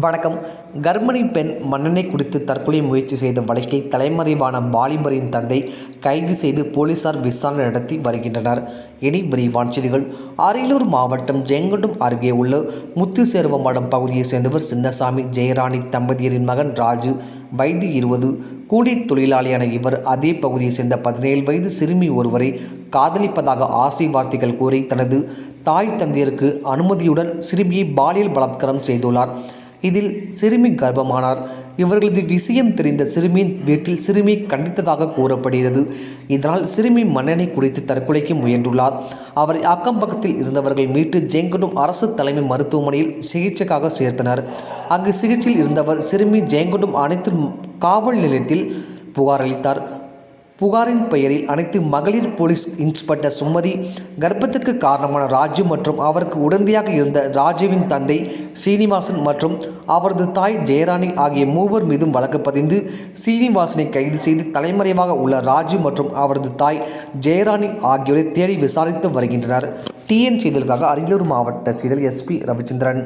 வணக்கம். கர்ப்பிணி பெண் மன்னனை குடித்து தற்கொலை முயற்சி செய்த வழக்கை தலைமறைவான வாலிபரின் தந்தை கைது செய்து போலீசார் விசாரணை நடத்தி வருகின்றனர். இனி விரிவான செய்திகள். அரியலூர் மாவட்டம் ஜெயங்கொண்டம் அருகே உள்ள முத்துசேர்வமடம் பகுதியைச் சேர்ந்தவர் சின்னசாமி ஜெயராணி தம்பதியரின் மகன் ராஜு வயது இருபது. கூலி தொழிலாளியான இவர் அதே பகுதியைச் சேர்ந்த பதினேழு வயது சிறுமி ஒருவரை காதலிப்பதாக ஆசை வார்த்தைகள் கூறி தனது தாய் தந்தையருக்கு அனுமதியுடன் சிறுமியை பாலியல் பலாத்காரம் செய்துள்ளார். இதில் சிறுமி கர்ப்பமானார். இவர்களது விஷயம் தெரிந்த சிறுமியின் வீட்டில் சிறுமி கண்டித்ததாக கூறப்படுகிறது. இதனால் சிறுமி மன்னனை குறித்து தற்கொலைக்கு முயன்றுள்ளார். அவரை அக்கம் பக்கத்தில் இருந்தவர்கள் மீட்டு ஜெயங்கொண்டம் அரசு தலைமை மருத்துவமனையில் சிகிச்சைக்காக சேர்த்தனர். அங்கு சிகிச்சையில் இருந்தவர் சிறுமி ஜெயங்கொண்டம் அனைத்து காவல் நிலையத்தில் புகார் அளித்தார் புகாரின் பெயரில் அனைத்து மகளிர் போலீஸ் இன்ஸ்பெக்டர் சுமதி கர்ப்பத்துக்கு காரணமான ராஜு மற்றும் அவருக்கு உடந்தையாக இருந்த ராஜுவின் தந்தை சீனிவாசன் மற்றும் அவரது தாய் ஜெயராணி ஆகிய மூவர் மீதும் வழக்கு பதிந்து சீனிவாசனை கைது செய்து தலைமறைவாக உள்ள ராஜு மற்றும் அவரது தாய் ஜெயராணி ஆகியோரை தேடி விசாரித்து வருகின்றனர். டிஎன் செய்திகளுக்காக அரியலூர் மாவட்ட செய்தல் எஸ்பி ரவிச்சந்திரன்.